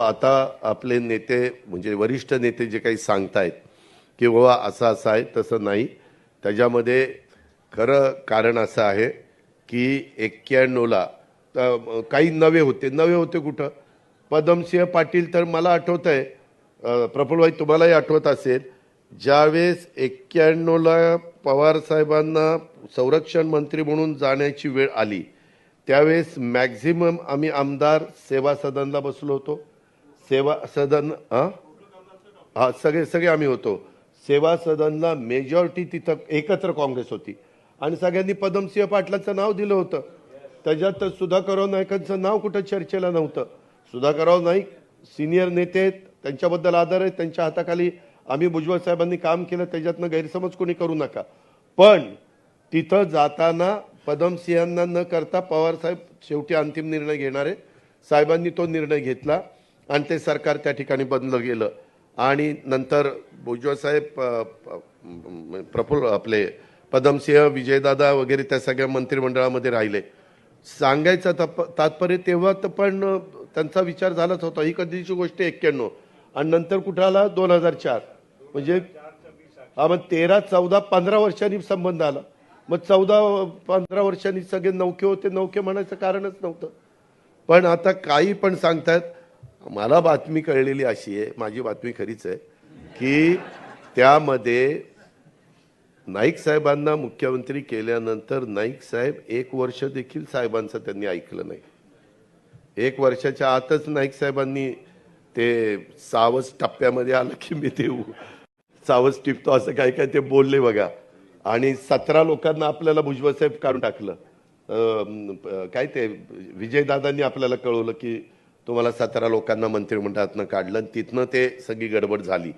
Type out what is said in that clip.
आता आपले नेते म्हणजे वरिष्ठ नेते जे काही सांगतायत की बाबा असं असं आहे तसं नाही. त्याच्यामध्ये खरं कारण असं आहे की एक्क्याण्णवला काही नवे होते. नवे होते कुठं? पदमसिंह पाटील तर मला आठवत आहे. प्रफुल्लभाई तुम्हालाही आठवत असेल. ज्यावेळेस एक्क्याण्णवला पवार साहेबांना संरक्षण मंत्री म्हणून जाण्याची वेळ आली त्यावेळेस मॅक्झिमम आम्ही आमदार सेवा सदनला बसलो होतो. सेवा सदन हा सगळे सगळे आम्ही होतो. सेवा सदनला मेजॉरिटी तिथं एकत्र काँग्रेस होती. आणि सगळ्यांनी पदमसिंह पाटलाचं नाव दिलं होतं. त्याच्यात सुधाकरराव नाईकांचं नाव कुठं चर्चेला नव्हतं. सुधाकरराव नाईक सिनियर नेते आहेत. त्यांच्याबद्दल आदर आहे. त्यांच्या हाताखाली आम्ही भुजबळ साहेबांनी काम केलं. त्याच्यातनं गैरसमज कोणी करू नका. पण तिथं जाताना पदमसिंहांना न करता पवार साहेब शेवटी अंतिम निर्णय घेणारे. साहेबांनी तो निर्णय घेतला. आणि ते सरकार त्या ठिकाणी बदललं गेलं आणि नंतर भुजबळसाहेब प- प्रफुल्ल आपले पदमसिंह विजयदादा वगैरे त्या सगळ्या मंत्रिमंडळामध्ये राहिले. सांगायचं तप तात्पर्य तेव्हा तर पण त्यांचा विचार झालाच होता. ही कधीची गोष्ट एक्क्याण्णव. आणि नंतर कुठं आला? दोन हजार चार. म्हणजे हा मग तेरा चौदा पंधरा वर्षांनी संबंध आला. मग चौदा पंधरा वर्षांनी सगळे नौके होते. नौके म्हणायचं कारणच नव्हतं. पण आता काही पण सांगतायत. मला बातमी कळलेली अशी आहे माझी बातमी खरीच आहे की त्यामध्ये नाईक साहेबांना मुख्यमंत्री केल्यानंतर नाईक साहेब एक वर्ष देखील साहेबांचं त्यांनी ऐकलं नाही. एक वर्षाच्या आतच नाईक साहेबांनी ते सावस टप्प्यामध्ये आलं की मी ते सावस टिपतो असं काय काय ते बोलले बघा. आणि सतरा लोकांना आपल्याला भुजबळ साहेब काढून टाकलं. अं, काय ते विजयदादांनी आपल्याला कळवलं की तुम्हाला सतरा लोकांना मंत्रिमंडळातनं काढलं आणि तिथनं ते सगळी गडबड झाली.